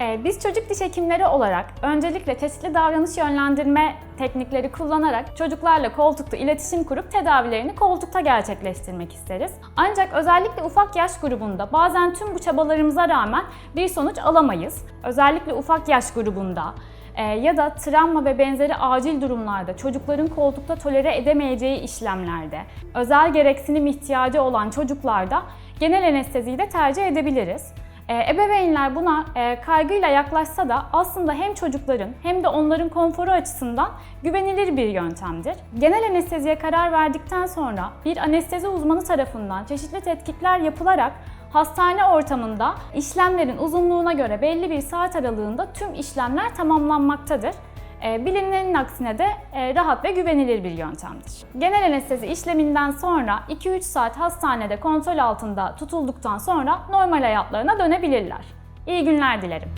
Ee, Biz çocuk diş hekimleri olarak öncelikle çeşitli davranış yönlendirme teknikleri kullanarak çocuklarla koltukta iletişim kurup tedavilerini koltukta gerçekleştirmek isteriz. Ancak özellikle ufak yaş grubunda bazen tüm bu çabalarımıza rağmen bir sonuç alamayız. Özellikle ufak yaş grubunda e, ya da travma ve benzeri acil durumlarda çocukların koltukta tolere edemeyeceği işlemlerde, özel gereksinim ihtiyacı olan çocuklarda genel anesteziyi de tercih edebiliriz. E, Ebeveynler buna e, kaygıyla yaklaşsa da aslında hem çocukların hem de onların konforu açısından güvenilir bir yöntemdir. Genel anesteziye karar verdikten sonra bir anestezi uzmanı tarafından çeşitli tetkikler yapılarak hastane ortamında işlemlerin uzunluğuna göre belli bir saat aralığında tüm işlemler tamamlanmaktadır. E, Bilinenin aksine de e, rahat ve güvenilir bir yöntemdir. Genel anestezi işleminden sonra 2-3 saat hastanede kontrol altında tutulduktan sonra normal hayatlarına dönebilirler. İyi günler dilerim.